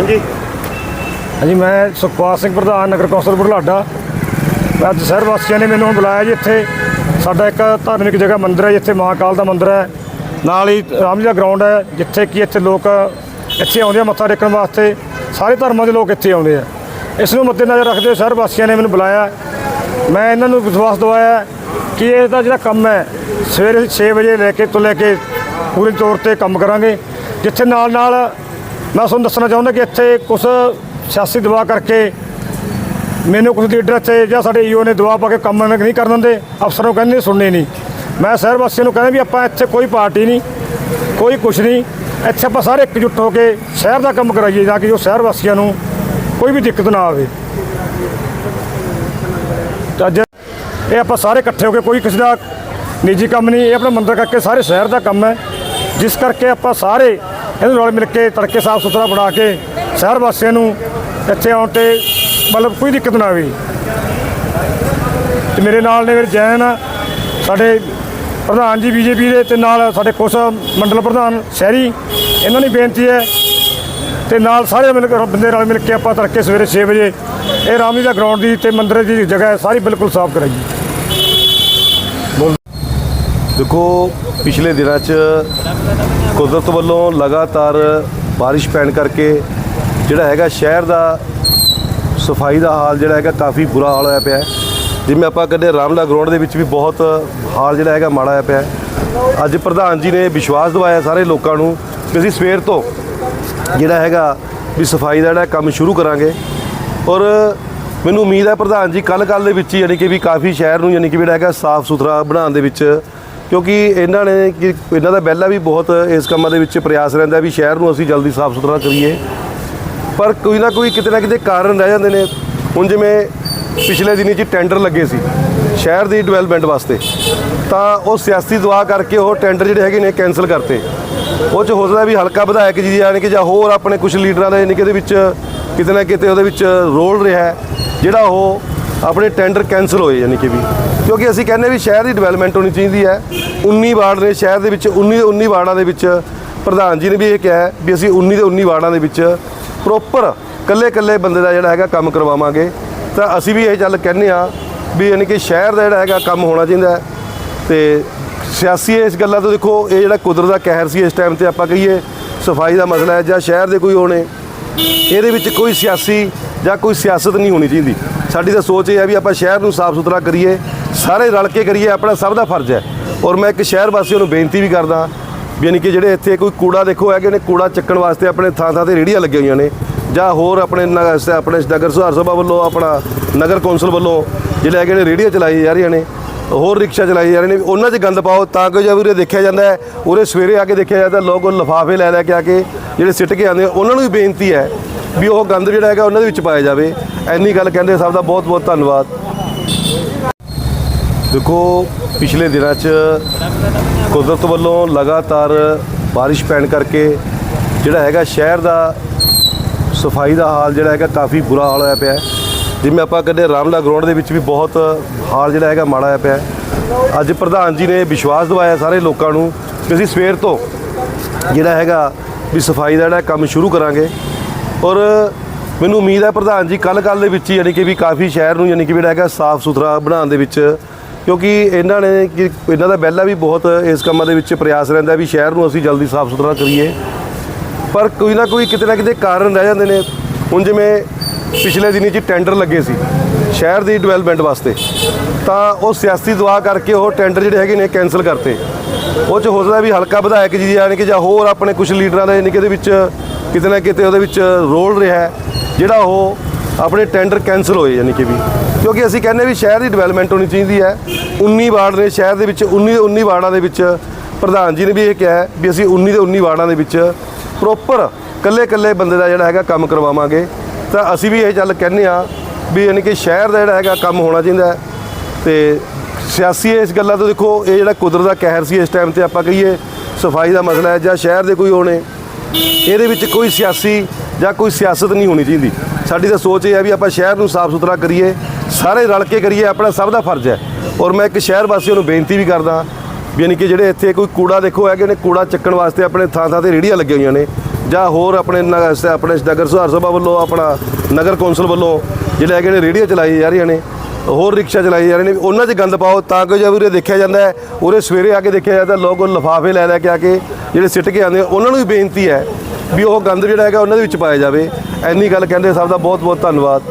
ਹਾਂਜੀ। ਹਾਂਜੀ, ਮੈਂ ਸੁਖਪਾਲ ਸਿੰਘ ਪ੍ਰਧਾਨ, ਨਗਰ ਕੌਂਸਲ ਬੁਢਲਾਡਾ। ਅੱਜ ਸ਼ਹਿਰ ਵਾਸੀਆਂ ਨੇ ਮੈਨੂੰ ਬੁਲਾਇਆ ਜੀ ਇੱਥੇ। ਸਾਡਾ ਇੱਕ ਧਾਰਮਿਕ ਜਗ੍ਹਾ ਮੰਦਿਰ ਹੈ, ਜਿੱਥੇ ਮਹਾਕਾਲ ਦਾ ਮੰਦਿਰ ਹੈ। ਨਾਲ ਹੀ ਰਾਮਲੀਲਾ ਗਰਾਊਂਡ ਹੈ, ਜਿੱਥੇ ਕਿ ਇੱਥੇ ਲੋਕ ਇੱਥੇ ਆਉਂਦੇ ਆ, ਮੱਥਾ ਟੇਕਣ ਵਾਸਤੇ। ਸਾਰੇ ਧਰਮਾਂ ਦੇ ਲੋਕ ਇੱਥੇ ਆਉਂਦੇ ਆ। ਇਸ ਨੂੰ ਮੱਦੇਨਜ਼ਰ ਰੱਖਦੇ ਹੋਏ ਸ਼ਹਿਰ ਵਾਸੀਆਂ ਨੇ ਮੈਨੂੰ ਬੁਲਾਇਆ। ਮੈਂ ਇਹਨਾਂ ਨੂੰ ਵਿਸ਼ਵਾਸ ਦਿਵਾਇਆ ਕਿ ਇਹ ਦਾ ਜਿਹੜਾ ਕੰਮ ਹੈ, ਸਵੇਰੇ 6 ਵਜੇ ਲੈ ਕੇ ਤੋਂ ਲੈ ਕੇ ਪੂਰੀ ਤੌਰ ਤੇ ਕੰਮ ਕਰਾਂਗੇ, ਜਿੱਥੇ ਨਾਲ ਨਾਲ ਮੈਂ ਤੁਹਾਨੂੰ ਦੱਸਣਾ ਚਾਹੁੰਦਾ ਕਿ ਇੱਥੇ ਕੁਝ ਸਿਆਸੀ ਦਬਾਅ ਕਰਕੇ ਮੈਨੂੰ ਕੁਝ ਲੀਡਰ ਇੱਥੇ ਜਾਂ ਸਾਡੇ ਈਓ ਨੇ ਦਬਾਅ ਪਾ ਕੇ ਕੰਮ ਨਹੀਂ ਕਰਨ ਦਿੰਦੇ, ਅਫਸਰਾਂ ਨੂੰ ਕਹਿੰਦੇ ਸੁਣਨੇ ਨਹੀਂ। ਮੈਂ ਸ਼ਹਿਰ ਵਾਸੀਆਂ ਨੂੰ ਕਹਿੰਦਾ ਵੀ ਆਪਾਂ ਇੱਥੇ ਕੋਈ ਪਾਰਟੀ ਨਹੀਂ, ਕੋਈ ਕੁਛ ਨਹੀਂ, ਇੱਥੇ ਆਪਾਂ ਸਾਰੇ ਇਕਜੁੱਟ ਹੋ ਕੇ ਸ਼ਹਿਰ ਦਾ ਕੰਮ ਕਰਾਈਏ ਤਾਂ ਕਿ ਜੋ ਸ਼ਹਿਰ ਵਾਸੀਆਂ ਨੂੰ ਕੋਈ ਵੀ ਦਿੱਕਤ ਨਾ ਆਵੇ। ਅੱਜ ਇਹ ਆਪਾਂ ਸਾਰੇ ਇਕੱਠੇ ਹੋ ਕੇ ਕੋਈ ਕਿਸੇ ਦਾ ਨਿੱਜੀ ਕੰਮ ਨਹੀਂ, ਇਹ ਆਪਣਾ ਮੰਦਰ ਕਰਕੇ ਸਾਰੇ ਸ਼ਹਿਰ ਦਾ ਕੰਮ ਹੈ। ਜਿਸ ਕਰਕੇ ਆਪਾਂ ਸਾਰੇ ਇਹਦੇ ਨਾਲ ਮਿਲ ਕੇ ਤੜਕੇ ਸਾਫ਼ ਸੁਥਰਾ ਬਣਾ ਕੇ ਸ਼ਹਿਰ ਵਾਸੀਆਂ ਨੂੰ ਇੱਥੇ ਆਉਣ ਤੇ ਮਤਲਬ ਕੋਈ ਦਿੱਕਤ ਨਾ ਆਵੇ। ਤੇ ਮੇਰੇ ਨਾਲ ਨੇ ਮੇਰੇ ਜੈਨ, ਸਾਡੇ ਪ੍ਰਧਾਨ ਜੀ ਬੀਜੇਪੀ ਦੇ ਤੇ ਨਾਲ ਸਾਡੇ ਕੁਛ ਮੰਡਲ ਪ੍ਰਧਾਨ ਸ਼ਹਿਰੀ, ਇਹਨਾਂ ਦੀ ਬੇਨਤੀ ਹੈ ਤੇ ਨਾਲ ਸਾਰੇ ਮਿਲ ਕੇ ਬੰਦੇ ਨਾਲ ਮਿਲ ਕੇ ਆਪਾਂ ਤੜਕੇ ਸਵੇਰੇ 6 ਵਜੇ ਇਹ ਰਾਮਲੀਲਾ ਗਰਾਊਂਡ ਦੀ ਤੇ ਮੰਦਿਰ ਦੀ ਜਗ੍ਹਾ ਹੈ, ਸਾਰੀ ਬਿਲਕੁਲ ਸਾਫ਼ ਕਰਾਈਏ। ਦੇਖੋ, ਪਿਛਲੇ ਦਿਨਾਂ 'ਚ ਕੁਦਰਤ ਵੱਲੋਂ ਲਗਾਤਾਰ ਬਾਰਿਸ਼ ਪੈਣ ਕਰਕੇ ਜਿਹੜਾ ਹੈਗਾ ਸ਼ਹਿਰ ਦਾ ਸਫ਼ਾਈ ਦਾ ਹਾਲ ਜਿਹੜਾ ਹੈਗਾ ਕਾਫੀ ਬੁਰਾ ਹਾਲ ਹੋਇਆ ਪਿਆ ਜਿਵੇਂ ਆਪਾਂ ਕਹਿੰਦੇ ਰਾਮਲਾ ਗਰਾਊਂਡ ਦੇ ਵਿੱਚ ਵੀ ਬਹੁਤ ਹਾਲ ਜਿਹੜਾ ਹੈਗਾ ਮਾੜਾ ਹੋਇਆ ਪਿਆ ਅੱਜ ਪ੍ਰਧਾਨ ਜੀ ਨੇ ਵਿਸ਼ਵਾਸ ਦਿਵਾਇਆ ਸਾਰੇ ਲੋਕਾਂ ਨੂੰ ਕਿ ਅਸੀਂ ਸਵੇਰ ਤੋਂ ਜਿਹੜਾ ਹੈਗਾ ਵੀ ਸਫ਼ਾਈ ਦਾ ਜਿਹੜਾ ਕੰਮ ਸ਼ੁਰੂ ਕਰਾਂਗੇ। ਔਰ ਮੈਨੂੰ ਉਮੀਦ ਹੈ ਪ੍ਰਧਾਨ ਜੀ ਕੱਲ ਕੱਲ ਦੇ ਵਿੱਚ ਯਾਨੀ ਕਿ ਵੀ ਕਾਫੀ ਸ਼ਹਿਰ ਨੂੰ ਯਾਨੀ ਕਿ ਜਿਹੜਾ ਹੈਗਾ ਸਾਫ਼ ਸੁਥਰਾ ਬਣਾਉਣ ਦੇ ਵਿੱਚ ਕਿਉਂਕਿ ਇਹਨਾਂ ਨੇ ਕਿ ਇਹਨਾਂ ਦਾ ਪਹਿਲਾਂ ਵੀ ਬਹੁਤ ਇਸ ਕੰਮਾਂ ਦੇ ਵਿੱਚ ਪ੍ਰਯਾਸ ਰਹਿੰਦਾ ਵੀ ਸ਼ਹਿਰ ਨੂੰ ਅਸੀਂ ਜਲਦੀ ਸਾਫ਼ ਸੁਥਰਾ ਕਰੀਏ। ਪਰ ਕੋਈ ਨਾ ਕੋਈ ਕਿਤੇ ਨਾ ਕਿਤੇ ਕਾਰਨ ਰਹਿ ਜਾਂਦੇ ਨੇ। ਹੁਣ ਜਿਵੇਂ ਪਿਛਲੇ ਦਿਨੀ 'ਚ ਟੈਂਡਰ ਲੱਗੇ ਸੀ ਸ਼ਹਿਰ ਦੀ ਡਿਵੈਲਪਮੈਂਟ ਵਾਸਤੇ। ਤਾਂ ਉਹ ਸਿਆਸੀ ਦਵਾ ਕਰਕੇ ਉਹ ਟੈਂਡਰ ਜਿਹੜੇ ਹੈਗੇ ਨੇ ਕੈਨਸਲ ਕਰਤੇ। ਉਹ 'ਚ ਹੋ ਸਕਦਾ ਵੀ ਹਲਕਾ ਵਿਧਾਇਕ ਜੀ ਯਾਨੀ ਕਿ ਜਾਂ ਹੋਰ ਆਪਣੇ ਕੁਝ ਲੀਡਰਾਂ ਦਾ ਯਾਨੀ ਕਿ ਇਹਦੇ ਵਿੱਚ ਕਿਤੇ ਨਾ ਕਿਤੇ ਉਹਦੇ ਵਿੱਚ ਰੋਲ ਰਿਹਾ ਹੈ। ਜਿਹੜਾ ਉਹ ਆਪਣੇ ਟੈਂਡਰ ਕੈਨਸਲ ਹੋਏ ਯਾਨੀ ਕਿ ਵੀ। ਕਿਉਂਕਿ ਅਸੀਂ ਕਹਿੰਦੇ ਵੀ ਸ਼ਹਿਰ ਦੀ ਡਿਵੈਲਪਮੈਂਟ ਹੋਣੀ ਚਾਹੀਦੀ ਹੈ। 19 ਵਾਰਡ ਨੇ ਸ਼ਹਿਰ ਦੇ ਵਿੱਚ 19 ਦੇ 19 ਵਾਰਡਾਂ ਦੇ ਵਿੱਚ ਪ੍ਰਧਾਨ ਜੀ ਨੇ ਵੀ ਇਹ ਕਿਹਾ ਵੀ ਅਸੀਂ 19 ਦੇ 19 ਵਾਰਡਾਂ ਦੇ ਵਿੱਚ ਪ੍ਰੋਪਰ ਕੱਲੇ ਕੱਲੇ ਬੰਦੇ ਦਾ ਜਿਹੜਾ ਹੈਗਾ ਕੰਮ ਕਰਵਾਵਾਂਗੇ। ਤਾਂ ਅਸੀਂ ਵੀ ਇਹ ਚੱਲ ਕਹਿੰਦੇ ਆ ਵੀ ਯਾਨੀ ਕਿ ਸ਼ਹਿਰ ਦਾ ਜਿਹੜਾ ਹੈਗਾ ਕੰਮ ਹੋਣਾ ਚਾਹੀਦਾ ਹੈ। ਤੇ ਸਿਆਸੀ ਇਸ ਗੱਲਾਂ ਤੋਂ ਦੇਖੋ, ਇਹ ਜਿਹੜਾ ਕੁਦਰਤ ਦਾ ਕਹਿਰ ਸੀ ਇਸ ਟਾਈਮ ਤੇ ਆਪਾਂ ਕਹੀਏ, ਸਫ਼ਾਈ ਦਾ ਮਸਲਾ ਹੈ ਜਾਂ ਸ਼ਹਿਰ ਦੇ ਕੋਈ ਹੋਣੇ, ਇਹਦੇ ਵਿੱਚ ਕੋਈ ਸਿਆਸੀ ਜਾਂ ਕੋਈ ਸਿਆਸਤ ਨਹੀਂ ਹੋਣੀ ਚਾਹੀਦੀ। ਸਾਡੀ ਤਾਂ ਸੋਚ ਇਹ ਹੈ ਵੀ ਆਪਾਂ ਸ਼ਹਿਰ ਨੂੰ ਸਾਫ਼ ਸੁਥਰਾ ਕਰੀਏ, ਸਾਰੇ ਰਲ ਕੇ ਕਰੀਏ, ਆਪਣਾ ਸਭ ਦਾ ਫਰਜ਼ ਹੈ। ਔਰ ਮੈਂ ਇੱਕ ਸ਼ਹਿਰ ਵਾਸੀਆਂ ਨੂੰ ਬੇਨਤੀ ਵੀ ਕਰਦਾ ਯਾਨੀ ਕਿ ਜਿਹੜੇ ਇੱਥੇ ਕੋਈ ਕੂੜਾ ਦੇਖੋ, ਹੈਗੇ ਨੇ ਕੂੜਾ ਚੱਕਣ ਵਾਸਤੇ ਆਪਣੇ ਥਾਂ ਥਾਂ ਤੇ ਰੇੜੀਆਂ ਲੱਗੀਆਂ ਹੋਈਆਂ ਨੇ। ਜਾਂ ਹੋਰ ਆਪਣੇ ਆਪਣੇ ਨਗਰ ਸੁਧਾਰ ਸਭਾ ਵੱਲੋਂ, ਆਪਣਾ ਨਗਰ ਕੌਂਸਲ ਵੱਲੋਂ ਜਿਹੜੇ ਹੈਗੇ ਨੇ ਰੇੜੀਆਂ ਚਲਾਈ ਜਾ ਰਹੀਆਂ ਨੇ, ਹੋਰ ਰਿਕਸ਼ਾ ਚਲਾਈ ਜਾ ਰਹੇ ਨੇ, ਉਹਨਾਂ 'ਚ ਗੰਦ ਪਾਓ ਤਾਂ ਕਿ ਜਦ ਉਰੇ ਦੇਖਿਆ ਜਾਂਦਾ ਹੈ, ਉਰੇ ਸਵੇਰੇ ਆ ਕੇ ਦੇਖਿਆ ਜਾਂਦਾ, ਲੋਕ ਉਹ ਲਿਫਾਫੇ ਲੈ ਲੈ ਕੇ ਆ ਕੇ ਜਿਹੜੇ ਸਿੱਟ ਕੇ ਆਉਂਦੇ ਉਹਨਾਂ ਨੂੰ ਵੀ ਬੇਨਤੀ ਹੈ ਵੀ ਉਹ ਗੰਦ ਜਿਹੜਾ ਹੈਗਾ ਉਹਨਾਂ ਦੇ ਵਿੱਚ ਪਾਇਆ ਜਾਵੇ। ਐਨੀ ਗੱਲ ਕਹਿੰਦੇ ਸਭ ਦਾ ਬਹੁਤ ਬਹੁਤ ਧੰਨਵਾਦ। ਦੇਖੋ, ਪਿਛਲੇ ਦਿਨਾਂ 'ਚ ਕੁਦਰਤ ਵੱਲੋਂ ਲਗਾਤਾਰ ਬਾਰਿਸ਼ ਪੈਣ ਕਰਕੇ ਜਿਹੜਾ ਹੈਗਾ ਸ਼ਹਿਰ ਦਾ ਸਫ਼ਾਈ ਦਾ ਹਾਲ ਜਿਹੜਾ ਹੈਗਾ ਕਾਫੀ ਬੁਰਾ ਹਾਲ ਹੋਇਆ ਪਿਆ ਜਿਵੇਂ ਆਪਾਂ ਕਹਿੰਦੇ ਰਾਮਲਾ ਗਰਾਊਂਡ ਦੇ ਵਿੱਚ ਵੀ ਬਹੁਤ ਹਾਲ ਜਿਹੜਾ ਹੈਗਾ ਮਾੜਾ ਹੋਇਆ ਪਿਆ ਅੱਜ ਪ੍ਰਧਾਨ ਜੀ ਨੇ ਵਿਸ਼ਵਾਸ ਦਿਵਾਇਆ ਸਾਰੇ ਲੋਕਾਂ ਨੂੰ ਕਿ ਅਸੀਂ ਸਵੇਰ ਤੋਂ ਜਿਹੜਾ ਹੈਗਾ ਵੀ ਸਫ਼ਾਈ ਦਾ ਜਿਹੜਾ ਕੰਮ ਸ਼ੁਰੂ ਕਰਾਂਗੇ। ਔਰ ਮੈਨੂੰ ਉਮੀਦ ਹੈ ਪ੍ਰਧਾਨ ਜੀ ਕੱਲ ਕੱਲ ਦੇ ਵਿੱਚ ਯਾਨੀ ਕਿ ਵੀ ਕਾਫੀ ਸ਼ਹਿਰ ਨੂੰ ਯਾਨੀ ਕਿ ਜਿਹੜਾ ਹੈਗਾ ਸਾਫ਼ ਸੁਥਰਾ ਬਣਾਉਣ ਦੇ ਵਿੱਚ, ਕਿਉਂਕਿ ਇਹਨਾਂ ਨੇ ਕਿ ਇਹਨਾਂ ਦਾ ਪਹਿਲਾਂ ਵੀ ਬਹੁਤ ਇਸ ਕੰਮਾਂ ਦੇ ਵਿੱਚ ਪ੍ਰਯਾਸ ਰਹਿੰਦਾ ਵੀ ਸ਼ਹਿਰ ਨੂੰ ਅਸੀਂ ਜਲਦੀ ਸਾਫ਼ ਸੁਥਰਾ ਕਰੀਏ। ਪਰ ਕੋਈ ਨਾ ਕੋਈ ਕਿਤੇ ਨਾ ਕਿਤੇ ਕਾਰਨ ਰਹਿ ਜਾਂਦੇ ਨੇ। ਹੁਣ ਜਿਵੇਂ ਪਿਛਲੇ ਦਿਨੀ 'ਚ ਟੈਂਡਰ ਲੱਗੇ ਸੀ, ਸ਼ਹਿਰ ਦੀ ਡਿਵੈਲਪਮੈਂਟ ਵਾਸਤੇ, ਤਾਂ ਉਹ ਸਿਆਸੀ ਦਵਾ ਕਰਕੇ ਉਹ ਟੈਂਡਰ ਜਿਹੜੇ ਹੈਗੇ ਨੇ ਕੈਨਸਲ ਕਰਤੇ। ਉਹ 'ਚ ਹੋ ਸਕਦਾ ਵੀ ਹਲਕਾ ਵਿਧਾਇਕ ਜੀ ਯਾਨੀ ਕਿ ਜਾਂ ਹੋਰ ਆਪਣੇ ਕੁਝ ਲੀਡਰਾਂ ਦਾ ਯਾਨੀ ਕਿ ਇਹਦੇ ਵਿੱਚ ਕਿਤੇ ਨਾ ਕਿਤੇ ਉਹਦੇ ਵਿੱਚ ਰੋਲ ਰਿਹਾ ਹੈ, ਜਿਹੜਾ ਉਹ ਆਪਣੇ ਟੈਂਡਰ ਕੈਨਸਲ ਹੋਏ ਯਾਨੀ ਕਿ ਵੀ। ਕਿਉਂਕਿ ਅਸੀਂ ਕਹਿੰਦੇ ਵੀ ਸ਼ਹਿਰ ਦੀ ਡਿਵੈਲਪਮੈਂਟ ਹੋਣੀ ਚਾਹੀਦੀ ਹੈ। 19 ਵਾਰਡ ਨੇ ਸ਼ਹਿਰ ਦੇ ਵਿੱਚ 19 ਦੇ 19 ਵਾਰਡਾਂ ਦੇ ਵਿੱਚ ਪ੍ਰਧਾਨ ਜੀ ਨੇ ਵੀ ਇਹ ਕਿਹਾ ਵੀ ਅਸੀਂ 19 ਦੇ 19 ਵਾਰਡਾਂ ਦੇ ਵਿੱਚ ਪ੍ਰੋਪਰ ਕੱਲੇ ਕੱਲੇ ਬੰਦੇ ਦਾ ਜਿਹੜਾ ਹੈਗਾ ਕੰਮ ਕਰਵਾਵਾਂਗੇ। ਤਾਂ ਅਸੀਂ ਵੀ ਇਹ ਚੱਲ ਕਹਿੰਦੇ ਆ ਵੀ ਯਾਨੀ ਕਿ ਸ਼ਹਿਰ ਦਾ ਜਿਹੜਾ ਹੈਗਾ ਕੰਮ ਹੋਣਾ ਚਾਹੀਦਾ ਹੈ ਤੇ ਸਿਆਸੀ ਇਸ ਗੱਲਾਂ ਤੋਂ ਦੇਖੋ, ਇਹ ਜਿਹੜਾ ਕੁਦਰਤ ਦਾ ਕਹਿਰ ਸੀ ਇਸ ਟਾਈਮ ਤੇ ਆਪਾਂ ਕਹੀਏ, ਸਫ਼ਾਈ ਦਾ ਮਸਲਾ ਹੈ ਜਾਂ ਸ਼ਹਿਰ ਦੇ ਕੋਈ ਹੋਣੇ, ਇਹਦੇ ਵਿੱਚ ਕੋਈ ਸਿਆਸੀ ਜਾਂ ਕੋਈ ਸਿਆਸਤ ਨਹੀਂ ਹੋਣੀ ਚਾਹੀਦੀ। ਸਾਡੀ ਤਾਂ ਸੋਚ ਇਹ ਹੈ ਵੀ ਆਪਾਂ ਸ਼ਹਿਰ ਨੂੰ ਸਾਫ਼ ਸੁਥਰਾ ਕਰੀਏ, ਸਾਰੇ ਰਲ ਕੇ ਕਰੀਏ, ਆਪਣਾ ਸਭ ਦਾ ਫਰਜ਼ ਹੈ। ਔਰ ਮੈਂ ਇੱਕ ਸ਼ਹਿਰ ਵਾਸੀਆਂ ਨੂੰ ਬੇਨਤੀ ਵੀ ਕਰਦਾ ਵੀ ਯਾਨੀ ਕਿ ਜਿਹੜੇ ਇੱਥੇ ਕੋਈ ਕੂੜਾ ਦੇਖੋ, ਹੈਗੇ ਨੇ ਕੂੜਾ ਚੱਕਣ ਵਾਸਤੇ ਆਪਣੇ ਥਾਂ ਥਾਂ ਤੇ ਰੇੜੀਆਂ ਲੱਗੀਆਂ ਹੋਈਆਂ ਨੇ, ਜਾਂ ਹੋਰ ਆਪਣੇ ਆਪਣੇ ਨਗਰ ਸੁਧਾਰ ਸਭਾ ਵੱਲੋਂ, ਆਪਣਾ ਨਗਰ ਕੌਂਸਲ ਵੱਲੋਂ ਜਿਹੜੇ ਹੈਗੇ ਨੇ ਰੇਹੜੀਆਂ ਚਲਾਈ ਜਾ ਰਹੀਆਂ ਨੇ ਹੋਰ ਰਿਕਸ਼ਾ ਚਲਾਈ ਜਾ ਰਹੇ ਨੇ ਉਹਨਾਂ 'ਚ ਗੰਦ ਪਾਓ ਤਾਂ ਕਿ ਜਦ ਉਰੇ ਦੇਖਿਆ ਜਾਂਦਾ ਹੈ ਉਰੇ ਸਵੇਰੇ ਆ ਕੇ ਦੇਖਿਆ ਜਾਂਦਾ ਲੋਕ ਉਹ ਲਿਫਾਫੇ ਲੈ ਲੈ ਕੇ ਆ ਕੇ ਜਿਹੜੇ ਸਿੱਟ ਕੇ ਆਉਂਦੇ ਆ, ਉਹਨਾਂ ਨੂੰ ਵੀ ਬੇਨਤੀ ਹੈ ਵੀ ਉਹ ਗੰਦ ਜਿਹੜਾ ਹੈਗਾ ਉਹਨਾਂ ਦੇ ਵਿੱਚ ਪਾਇਆ ਜਾਵੇ। ਐਨੀ ਗੱਲ ਕਹਿੰਦੇ ਸਭ ਦਾ ਬਹੁਤ ਬਹੁਤ ਧੰਨਵਾਦ।